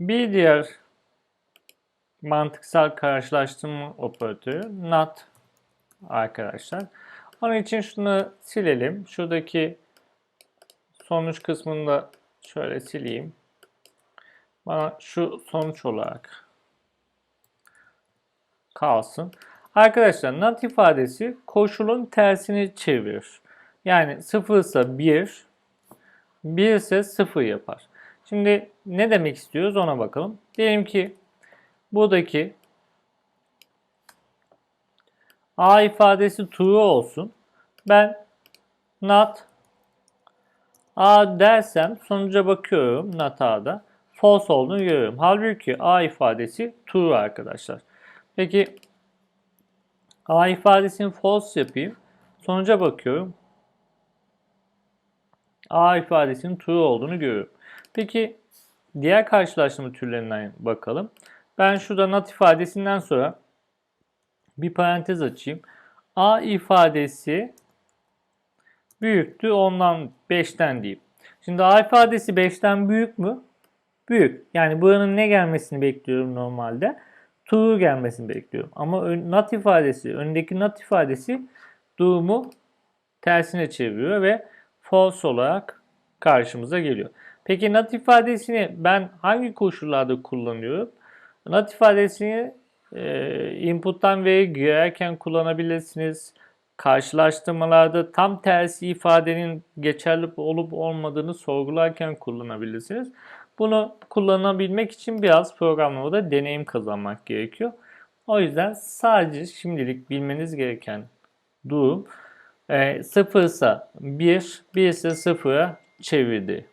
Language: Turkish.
Bir diğer mantıksal karşılaştırma operatörü not arkadaşlar. Onun için şunu silelim. Şuradaki sonuç kısmını da şöyle sileyim. Bana şu sonuç olarak kalsın. Arkadaşlar not ifadesi koşulun tersini çevirir. Yani 0 ise 1, 1 ise 0 yapar. Şimdi ne demek istiyoruz ona bakalım. Diyelim ki buradaki A ifadesi true olsun. Ben not A dersem sonuca bakıyorum not A'da. False olduğunu görüyorum. Halbuki A ifadesi true arkadaşlar. Peki A ifadesini false yapayım. Sonuca bakıyorum. A ifadesinin true olduğunu görüyorum. Peki diğer karşılaştırma türlerinden bakalım. Ben şurada not ifadesinden sonra bir parantez açayım. A ifadesi büyüktü ondan 5'ten diyeyim. Şimdi A ifadesi 5'ten büyük mü? Büyük. Yani buranın ne gelmesini bekliyorum normalde? True gelmesini bekliyorum. Ama not ifadesi, öndeki not ifadesi durumu tersine çeviriyor ve false olarak karşımıza geliyor. Peki not ifadesini ben hangi koşullarda kullanıyorum? Not ifadesini e, input'tan veri girerken kullanabilirsiniz. Karşılaştırmalarda tam tersi ifadenin geçerli olup olmadığını sorgularken kullanabilirsiniz. Bunu kullanabilmek için biraz programlamada deneyim kazanmak gerekiyor. O yüzden sadece şimdilik bilmeniz gereken durum e, 0 ise 1, 1 ise 0'a çevirdi.